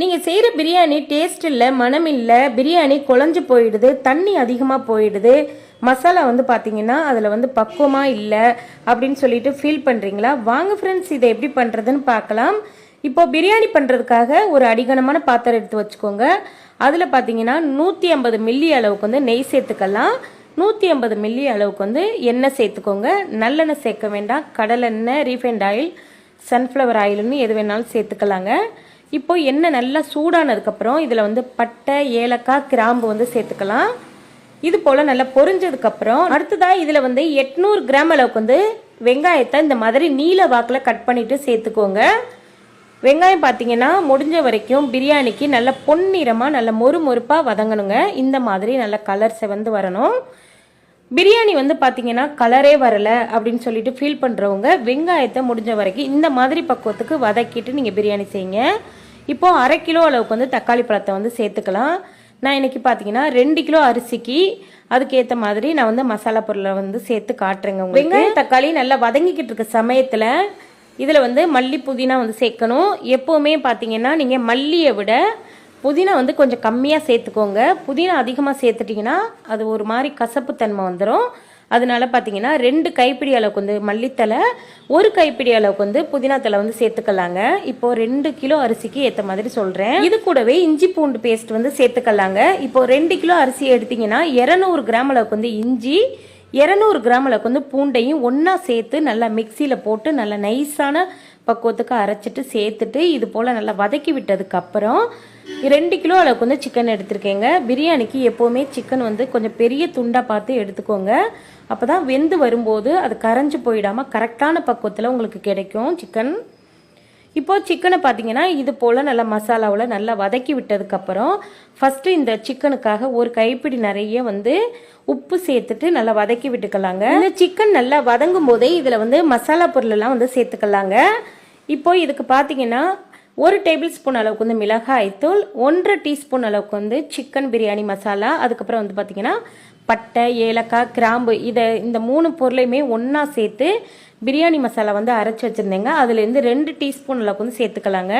நீங்கள் செய்கிற பிரியாணி டேஸ்ட் இல்லை மனம் இல்லை பிரியாணி குழஞ்சி போயிடுது தண்ணி அதிகமாக போயிடுது. மசாலா வந்து பார்த்தீங்கன்னா அதில் வந்து பக்குவமாக இல்லை அப்படின்னு சொல்லிட்டு ஃபீல் பண்ணுறீங்களா வாங்க ஃப்ரெண்ட்ஸ் இதை எப்படி பண்ணுறதுன்னு பார்க்கலாம். இப்போது பிரியாணி பண்ணுறதுக்காக ஒரு அடிகனமான பாத்திரம் எடுத்து வச்சுக்கோங்க. அதில் பார்த்தீங்கன்னா நூற்றி ஐம்பது மில்லி அளவுக்கு வந்து நெய் சேர்த்துக்கலாம். நூற்றி ஐம்பது மில்லி அளவுக்கு வந்து எண்ணெய் சேர்த்துக்கோங்க. நல்லெண்ணெய் சேர்க்க வேண்டாம். கடலெண்ணெய் ரீஃபைண்ட் ஆயில் சன்ஃப்ளவர் ஆயில்னு எது வேணாலும் சேர்த்துக்கலாங்க. இப்போ எண்ணெய் நல்லா சூடானதுக்கப்புறம் இதில் வந்து பட்டை ஏலக்காய் கிராம்பு வந்து சேர்த்துக்கலாம். இது போல் நல்லா பொரிஞ்சதுக்கப்புறம் அடுத்ததாக இதில் வந்து எட்நூறு கிராம் அளவுக்கு வந்து வெங்காயத்தை இந்த மாதிரி நீல வாக்கில் கட் பண்ணிவிட்டு சேர்த்துக்கோங்க. வெங்காயம் பார்த்தீங்கன்னா முடிஞ்ச வரைக்கும் பிரியாணிக்கு நல்ல பொன்னிறமாக நல்ல மொறு மொறுப்பாக வதங்கணுங்க. இந்த மாதிரி நல்ல கலர்ஸை வந்து வரணும். பிரியாணி வந்து பார்த்தீங்கன்னா கலரே வரலை அப்படின்னு சொல்லிட்டு ஃபீல் பண்ணுறவங்க வெங்காயத்தை முடிஞ்ச வரைக்கும் இந்த மாதிரி பக்குவத்துக்கு வதக்கிட்டு நீங்கள் பிரியாணி செய்யுங்க. இப்போ அரை கிலோ அளவுக்கு வந்து தக்காளி பழத்தை வந்து சேர்த்துக்கலாம். நான் இன்னைக்கு பார்த்தீங்கன்னா ரெண்டு கிலோ அரிசிக்கு அதுக்கேற்ற மாதிரி நான் வந்து மசாலா பொருளை வந்து சேர்த்து காட்டுறேங்க உங்களுக்கு. வெங்காயம் தக்காளி நல்லா வதங்கிக்கிட்டு இருக்க சமயத்தில் இதில் வந்து மல்லி புதினா வந்து சேர்க்கணும். எப்போவுமே பார்த்தீங்கன்னா நீங்கள் மல்லியை விட புதினா வந்து கொஞ்சம் கம்மியாக சேர்த்துக்கோங்க. புதினா அதிகமாக சேர்த்துட்டிங்கன்னா அது ஒரு மாதிரி கசப்பு தன்மை வந்துடும் அதனால பார்த்தீங்கன்னா ரெண்டு கைப்பிடி அளவுக்கு வந்து மல்லித்தலை ஒரு கைப்பிடி அளவுக்கு வந்து புதினா தலை வந்து சேர்த்துக்கலாங்க. இப்போ ரெண்டு கிலோ அரிசிக்கு ஏற்ற மாதிரி சொல்கிறேன் இது கூடவே இஞ்சி பூண்டு பேஸ்ட் வந்து சேர்த்துக்கலாங்க. இப்போ ரெண்டு கிலோ அரிசி எடுத்தீங்கன்னா இரநூறு கிராம் அளவுக்கு வந்து இஞ்சி இரநூறு கிராம் அளவுக்கு வந்து பூண்டையும் ஒன்றா சேர்த்து நல்லா மிக்சியில் போட்டு நல்லா நைஸான பக்குவத்துக்கு அரைச்சிட்டு சேர்த்துட்டு இது போல் நல்லா வதக்கி விட்டதுக்கு அப்புறம் ரெண்டு கிலோ அளவுக்கு வந்து சிக்கன் எடுத்திருக்கேங்க. பிரியாணிக்கு எப்போவுமே சிக்கன் வந்து கொஞ்சம் பெரிய துண்டாக பார்த்து எடுத்துக்கோங்க. அப்போ தான் வெந்து வரும்போது அது கரைஞ்சி போயிடாமல் கரெக்டான பக்குவத்தில் உங்களுக்கு கிடைக்கும் சிக்கன் இப்போது சிக்கனை பார்த்தீங்கன்னா இது போல் நல்லா மசாலாவில் நல்லா வதக்கி விட்டதுக்கப்புறம் ஃபஸ்ட்டு இந்த சிக்கனுக்காக ஒரு கைப்பிடி நிறைய வந்து உப்பு சேர்த்துட்டு நல்லா வதக்கி விட்டுக்கலாங்க. இந்த சிக்கன் நல்லா வதங்கும் போதே இதில் வந்து மசாலா பொருளெல்லாம் வந்து சேர்த்துக்கலாங்க. இப்போ இதுக்கு பார்த்தீங்கன்னா ஒரு டேபிள் ஸ்பூன் அளவுக்கு வந்து மிளகாய் தூள் ஒன்றரை டீஸ்பூன் அளவுக்கு வந்து சிக்கன் பிரியாணி மசாலா அதுக்கப்புறம் வந்து பார்த்தீங்கன்னா பட்டை ஏலக்காய் கிராம்பு இதை இந்த மூணு பொருளையுமே ஒன்றா சேர்த்து பிரியாணி மசாலா வந்து அரைச்சி வச்சுருந்தேங்க. அதுலேருந்து ரெண்டு டீஸ்பூன் அளவுக்கு வந்து சேர்த்துக்கலாங்க.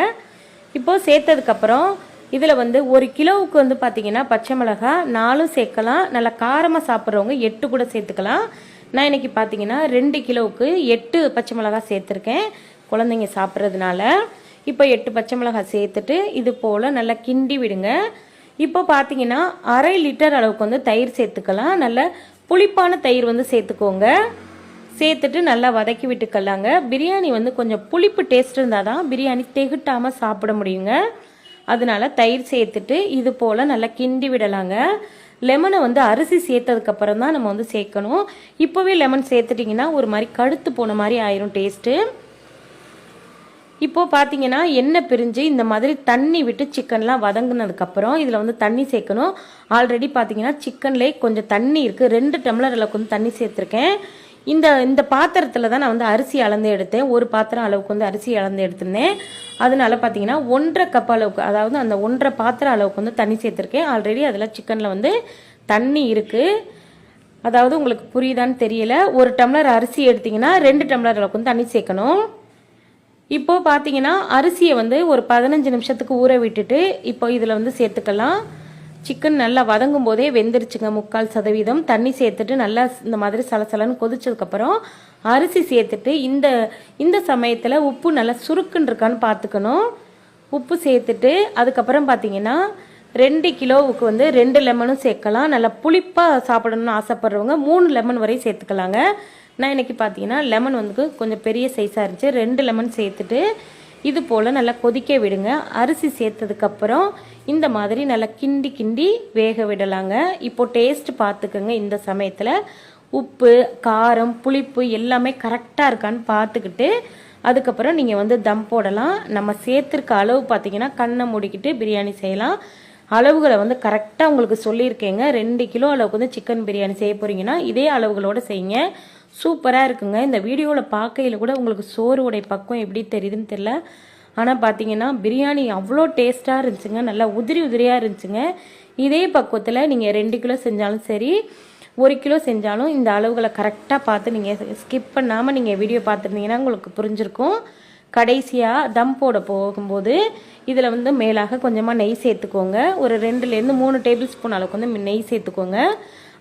இப்போது சேர்த்ததுக்கப்புறம் இதில் வந்து ஒரு கிலோவுக்கு வந்து பார்த்தீங்கன்னா பச்சை மிளகாய் நாலும் சேர்க்கலாம். நல்லா காரமாக சாப்பிட்றவங்க எட்டு கூட சேர்த்துக்கலாம். நான் இன்றைக்கி பார்த்தீங்கன்னா ரெண்டு கிலோவுக்கு எட்டு பச்சை மிளகாய் சேர்த்துருக்கேன். குழந்தைங்க சாப்பிட்றதுனால. இப்போ எட்டு பச்சை மிளகாய் சேர்த்துட்டு இது போல் நல்லா கிண்டி விடுங்க. இப்போ பார்த்தீங்கன்னா அரை லிட்டர் அளவுக்கு வந்து தயிர் சேர்த்துக்கலாம். நல்ல புளிப்பான தயிர் வந்து சேர்த்துக்கோங்க. சேர்த்துட்டு நல்லா வதக்கி விட்டுக்கலாங்க. பிரியாணி வந்து கொஞ்சம் புளிப்பு டேஸ்ட் இருந்தால் தான் பிரியாணி தெகுட்டாமல் சாப்பிட முடியுங்க. அதனால தயிர் சேர்த்துட்டு இது போல் நல்லா கிண்டி விடலாங்க. லெமனை வந்து அரிசி சேர்த்ததுக்கப்புறம் தான் நம்ம வந்து சேர்க்கணும். இப்போவே லெமன் சேர்த்துட்டிங்கன்னா ஒரு மாதிரி கடுத்து போன மாதிரி ஆயிரும் டேஸ்ட்டு இப்போ பார்த்தீங்கன்னா எண்ணெய் பிரிஞ்சு இந்த மாதிரி தண்ணி விட்டு சிக்கன்லாம் வதங்கினதுக்கப்புறம் இதில் வந்து தண்ணி சேர்க்கணும். ஆல்ரெடி பார்த்தீங்கன்னா சிக்கன்லேயே கொஞ்சம் தண்ணி இருக்குது ரெண்டு டம்ளர் அளவுக்கு வந்து தண்ணி சேர்த்துருக்கேன். இந்த இந்த பாத்திரத்தில் தான் நான் வந்து அரிசி அளந்து எடுத்தேன். ஒரு பாத்திரம் அளவுக்கு வந்து அரிசி அளந்து எடுத்திருந்தேன். அதனால பார்த்தீங்கன்னா ஒன்றரை கப் அளவுக்கு அதாவது அந்த ஒன்றரை பாத்திரம் அளவுக்கு வந்து தண்ணி சேர்த்துருக்கேன். ஆல்ரெடி அதில் சிக்கனில் வந்து தண்ணி இருக்குது அதாவது உங்களுக்கு புரியுதான்னு தெரியல. ஒரு டம்ளர் அரிசி எடுத்தீங்கன்னா ரெண்டு டம்ளர் அளவுக்கு வந்து தண்ணி சேர்க்கணும். இப்போது பார்த்தீங்கன்னா அரிசியை வந்து ஒரு பதினஞ்சு நிமிஷத்துக்கு ஊற விட்டுட்டு இப்போ இதில் வந்து சேர்த்துக்கலாம். சிக்கன் நல்லா வதங்கும் போதே வெந்துருச்சுங்க முக்கால் சதவீதம். தண்ணி சேர்த்துட்டு நல்லா இந்த மாதிரி சலசலன்னு கொதிச்சதுக்கப்புறம் அரிசி சேர்த்துட்டு இந்த இந்த சமயத்தில் உப்பு நல்லா சுருக்குன்னு இருக்கான்னு பார்த்துக்கணும் உப்பு சேர்த்துட்டு அதுக்கப்புறம் பார்த்தீங்கன்னா ரெண்டு கிலோவுக்கு வந்து ரெண்டு லெமனும் சேர்க்கலாம். நல்லா புளிப்பாக சாப்பிடணும்னு ஆசைப்படுறவங்க மூணு லெமன் வரையும் சேர்த்துக்கலாங்க. நான் இன்னைக்கு பார்த்தீங்கன்னா லெமன் வந்து கொஞ்சம் பெரிய சைஸாக இருந்துச்சு. ரெண்டு லெமன் சேர்த்துட்டு இது போல் நல்லா கொதிக்க விடுங்க. அரிசி சேர்த்ததுக்கப்புறம் இந்த மாதிரி நல்லா கிண்டி கிண்டி வேக விடலாங்க. இப்போது டேஸ்ட் பார்த்துக்கோங்க இந்த சமயத்தில். உப்பு காரம் புளிப்பு எல்லாமே கரெக்டாக இருக்கான்னு பார்த்துக்கிட்டு அதுக்கப்புறம் நீங்கள் வந்து தம் போடலாம். நம்ம சேர்த்துருக்க அளவு பார்த்தீங்கன்னா கண்ணை மூடிக்கிட்டு பிரியாணி செய்யலாம். அளவுகளை வந்து கரெக்டாக உங்களுக்கு சொல்லியிருக்கேங்க. ரெண்டு கிலோ அளவுக்கு வந்து சிக்கன் பிரியாணி செய்ய போகிறீங்கன்னா இதே அளவுகளோடு செய்யுங்க. சூப்பராக இருக்குங்க. இந்த வீடியோவில் பார்க்கையில் கூட உங்களுக்கு சோறு உடைய பக்கம் எப்படி தெரியுதுன்னு தெரில ஆனால் பார்த்தீங்கன்னா பிரியாணி அவ்வளோ டேஸ்ட்டாக இருந்துச்சுங்க. நல்லா உதிரி உதிரியாக இருந்துச்சுங்க. இதே பக்குவத்தில் நீங்கள் ரெண்டு கிலோ செஞ்சாலும் சரி ஒரு கிலோ செஞ்சாலும் இந்த அளவுகளை கரெக்டாக பார்த்து நீங்கள் ஸ்கிப் பண்ணாமல் நீங்கள் வீடியோ பார்த்துருந்தீங்கன்னா உங்களுக்கு புரிஞ்சிருக்கும். கடைசியாக தம் போட போகும்போது இதில் வந்து மேலாக கொஞ்சமாக நெய் சேர்த்துக்கோங்க. ஒரு ரெண்டுலேருந்து மூணு டேபிள் ஸ்பூன் அளவுக்கு வந்து நெய் சேர்த்துக்கோங்க.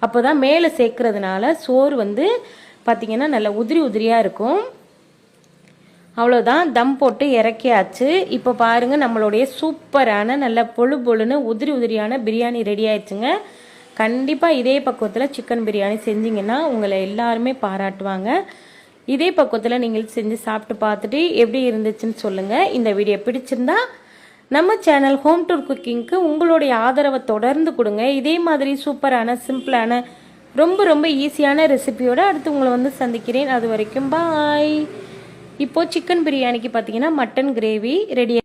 அப்போ தான் மேலே சேர்க்கறதுனால சோறு வந்து பார்த்திங்கன்னா நல்லா உதிரி உதிரியாக இருக்கும். அவ்வளோதான் தம் போட்டு இறக்கியாச்சு. இப்போ பாருங்கள் நம்மளுடைய சூப்பரான நல்ல பொழு பொழுன்னு உதிரி உதிரியான பிரியாணி ரெடி ஆயிடுச்சுங்க. கண்டிப்பாக இதே பக்குவத்தில் சிக்கன் பிரியாணி செஞ்சிங்கன்னா உங்களை எல்லாருமே பாராட்டுவாங்க. இதே பக்குவத்தில் நீங்கள் செஞ்சு சாப்பிட்டு பார்த்துட்டு எப்படி இருந்துச்சுன்னு சொல்லுங்கள் இந்த வீடியோ பிடிச்சிருந்தா நம்ம சேனல் ஹோம் டூர் குக்கிங்க்கு உங்களுடைய ஆதரவை தொடர்ந்து கொடுங்க. இதே மாதிரி சூப்பரான சிம்பிளான ரொம்ப ரொம்ப ஈஸியான ரெசிபியோடு அடுத்து உங்களை வந்து சந்திக்கிறேன். அது வரைக்கும் பாய் இப்போது சிக்கன் பிரியாணிக்கு பார்த்தீங்கன்னா மட்டன் கிரேவி ரெடி